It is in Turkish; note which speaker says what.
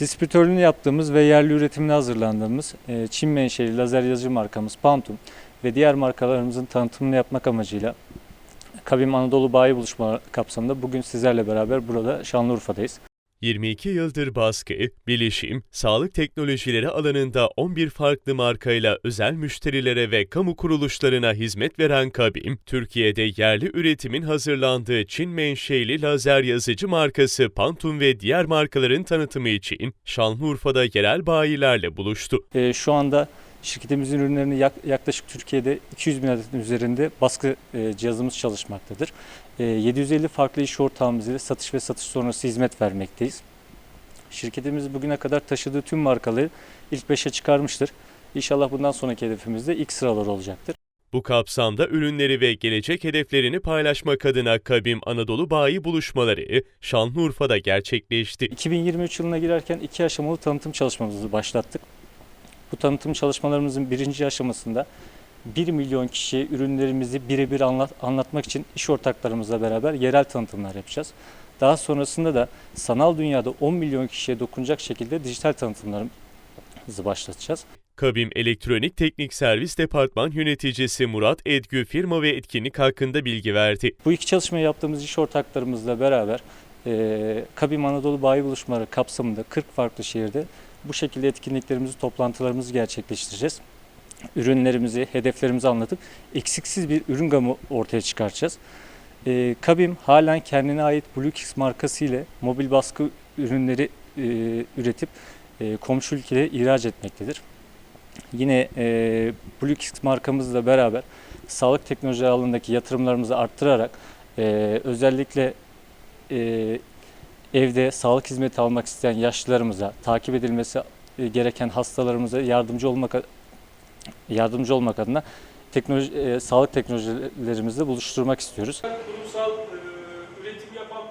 Speaker 1: Distribütörlüğünü yaptığımız ve yerli üretimine hazırlandığımız e, Çin menşeli lazer yazıcı markamız Pantum ve diğer markalarımızın tanıtımını yapmak amacıyla Kabim Anadolu Bayi Buluşma kapsamında bugün sizlerle beraber burada Şanlıurfa'dayız.
Speaker 2: 22 yıldır baskı, bilişim, sağlık teknolojileri alanında 11 farklı markayla özel müşterilere ve kamu kuruluşlarına hizmet veren Kabim, Türkiye'de yerli üretimin hazırlandığı Çin menşeli lazer yazıcı markası Pantum ve diğer markaların tanıtımı için Şanlıurfa'da yerel bayilerle buluştu.
Speaker 1: E, şu anda şirketimizin ürünlerini yak- yaklaşık Türkiye'de 200 bin adetin üzerinde baskı e, cihazımız çalışmaktadır. E, 750 farklı iş ortağımız ile satış ve satış sonrası hizmet vermekteyiz. Şirketimiz bugüne kadar taşıdığı tüm markaları ilk 5'e çıkarmıştır. İnşallah bundan sonraki hedefimiz de ilk sıralar olacaktır.
Speaker 2: Bu kapsamda ürünleri ve gelecek hedeflerini paylaşmak adına Kabim Anadolu Bayi buluşmaları Şanlıurfa'da gerçekleşti.
Speaker 1: 2023 yılına girerken iki aşamalı tanıtım çalışmamızı başlattık. Bu tanıtım çalışmalarımızın birinci aşamasında 1 milyon kişiye ürünlerimizi birebir anlat, anlatmak için iş ortaklarımızla beraber yerel tanıtımlar yapacağız. Daha sonrasında da sanal dünyada 10 milyon kişiye dokunacak şekilde dijital tanıtımlarımızı başlatacağız.
Speaker 2: Kabim Elektronik Teknik Servis Departman Yöneticisi Murat Edgü firma ve etkinlik hakkında bilgi verdi.
Speaker 1: Bu iki çalışmayı yaptığımız iş ortaklarımızla beraber e, Kabim Anadolu Bayi Buluşmaları kapsamında 40 farklı şehirde bu şekilde etkinliklerimizi, toplantılarımızı gerçekleştireceğiz. Ürünlerimizi, hedeflerimizi anlatıp eksiksiz bir ürün gamı ortaya çıkartacağız. E, Kabim halen kendine ait BlueKix markası ile mobil baskı ürünleri e, üretip e, komşu ülkelere ihraç etmektedir. Yine e, BlueKix markamızla beraber sağlık teknolojileri alanındaki yatırımlarımızı arttırarak e, özellikle e, evde sağlık hizmeti almak isteyen yaşlılarımıza, takip edilmesi e, gereken hastalarımıza yardımcı olmak yardımcı olmak adına teknoloji, e, sağlık teknolojilerimizle buluşturmak istiyoruz.
Speaker 3: kurumsal e, üretim yapan